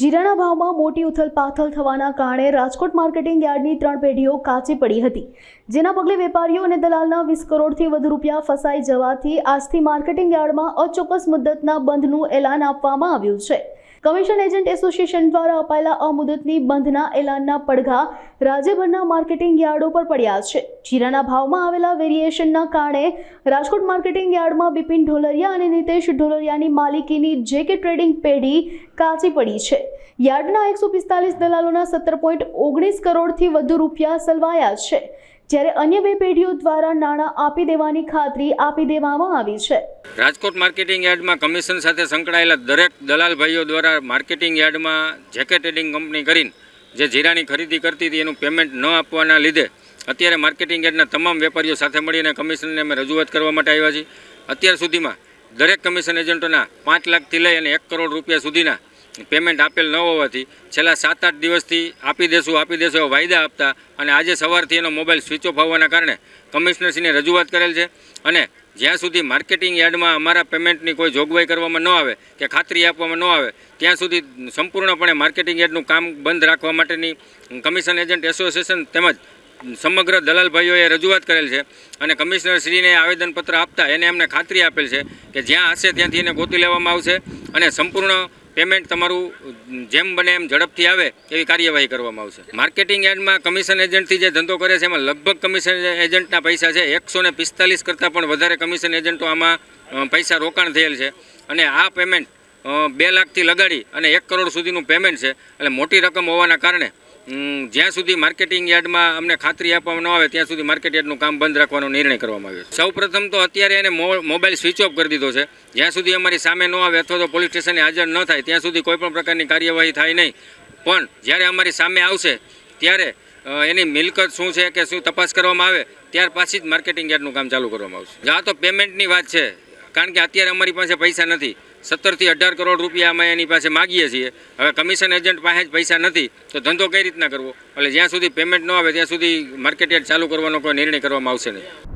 જીરાના ભાવમાં મોટી ઉથલપાથલ થવાના કારણે રાજકોટ માર્કેટિંગ યાર્ડની ત્રણ પેઢીઓ કાચી પડી હતી. જેના પગલે વેપારીઓ અને દલાલના વીસ કરોડથી વધુ રૂપિયા ફસાઈ જવાથી આજથી માર્કેટિંગ યાર્ડમાં અચોક્કસ મુદ્દતના બંધનું એલાન આપવામાં આવ્યું છે. કમિશન એજન્ટ એસોસિએશન દ્વારા અપાયેલા અમુદતની બંધના એલાનના પડઘા રાજ્યભરના માર્કેટિંગ યાર્ડો પર પડ્યા છે. જીરાના ભાવમાં આવેલા વેરિએશનના કારણે રાજકોટ માર્કેટિંગ યાર્ડમાં બિપિન ઢોલરિયા અને નિતેશ ઢોલરિયાની માલિકીની જે કે ટ્રેડિંગ પેઢી કાચી પડી છે. યાર્ડના એકસો પિસ્તાલીસ દલાલોના સત્તર પોઈન્ટ ઓગણીસ કરોડથી વધુ રૂપિયા સલવાયા છે. જ્યારે અન્ય બે પેઢીઓ દ્વારા નાણાં આપી દેવાની ખાતરી આપી દેવામાં આવી છે. રાજકોટ માર્કેટિંગ યાર્ડમાં કમિશન સાથે સંકળાયેલા દરેક દલાલ ભાઈઓ દ્વારા માર્કેટિંગ યાર્ડમાં જેકે ટ્રેડિંગ કંપની કરીને જે જીરાની ખરીદી કરતી હતી, એનું પેમેન્ટ ન આપવાના લીધે અત્યારે માર્કેટિંગ યાર્ડના તમામ વેપારીઓ સાથે મળીને કમિશનને અમે રજૂઆત કરવા માટે આવ્યા છીએ. અત્યાર સુધીમાં દરેક કમિશન એજન્ટોના પાંચ લાખથી લઈ અને એક કરોડ રૂપિયા સુધીના પેમેન્ટ આપેલ ન હોવાથી છેલ્લા સાત આઠ દિવસથી આપી દેશું આપી દેશું એવા વાયદા આપતા અને આજે સવારથી એનો મોબાઈલ સ્વિચ ઓફ હોવાના કારણે કમિશનરશ્રીને રજૂઆત કરેલ છે અને જ્યાં સુધી માર્કેટિંગ યાર્ડમાં અમારા પેમેન્ટની કોઈ જોગવાઈ કરવામાં ન આવે કે ખાતરી આપવામાં ન આવે, ત્યાં સુધી સંપૂર્ણપણે માર્કેટિંગ યાર્ડનું કામ બંધ રાખવા માટેની કમિશન એજન્ટ એસોસિએશન તેમજ સમગ્ર દલાલ ભાઈઓએ રજૂઆત કરેલ છે અને કમિશનરશ્રીને આવેદનપત્ર આપતા એને એમને ખાતરી આપેલ છે કે જ્યાં હશે ત્યાંથી એને ગોતી લેવામાં આવશે અને સંપૂર્ણ પેમેન્ટ તમારું જેમ બને એમ ઝડપથી આવે એવી કાર્યવાહી કરવામાં આવશે. માર્કેટિંગ યાર્ડમાં કમિશન એજન્ટથી જે ધંધો કરે છે, એમાં લગભગ કમિશન એજન્ટના પૈસા છે. એકસો ને પિસ્તાલીસ કરતાં પણ વધારે કમિશન એજન્ટો આમાં પૈસા રોકાણ થયેલ છે. અને આ પેમેન્ટ બે લાખથી લગાડી અને એક કરોડ સુધીનું પેમેન્ટ છે. એટલે મોટી રકમ હોવાના કારણે જ્યાં સુધી માર્કેટિંગ યાર્ડમાં અમને ખાતરી આપવામાં ન આવે, ત્યાં સુધી માર્કેટ યાર્ડનું કામ બંધ રાખવાનો નિર્ણય કરવામાં આવ્યો સૌ પ્રથમ તો અત્યારે એને મોબાઈલ સ્વિચ ઓફ કરી દીધો છે. જ્યાં સુધી અમારી સામે ન આવે અથવા તો પોલીસ સ્ટેશને હાજર ન થાય, ત્યાં સુધી કોઈપણ પ્રકારની કાર્યવાહી થાય નહીં. પણ જ્યારે અમારી સામે આવશે, ત્યારે એની મિલકત શું છે કે શું તપાસ કરવામાં આવે, ત્યાર પાછી જ માર્કેટિંગ યાર્ડનું કામ ચાલુ કરવામાં આવશે. જ્યાં તો પેમેન્ટની વાત છે, કારણ કે અત્યારે અમારી પાસે પૈસા નથી. સત્તરથી અઢાર કરોડ રૂપિયા અમે એની પાસે માગીએ છીએ. હવે કમિશન એજન્ટ પાસે જ પૈસા નથી, તો ધંધો કઈ રીતના કરવો? એટલે જ્યાં સુધી પેમેન્ટ ન આવે, ત્યાં સુધી માર્કેટ ચાલુ કરવાનો કોઈ નિર્ણય કરવામાં આવશે નહીં.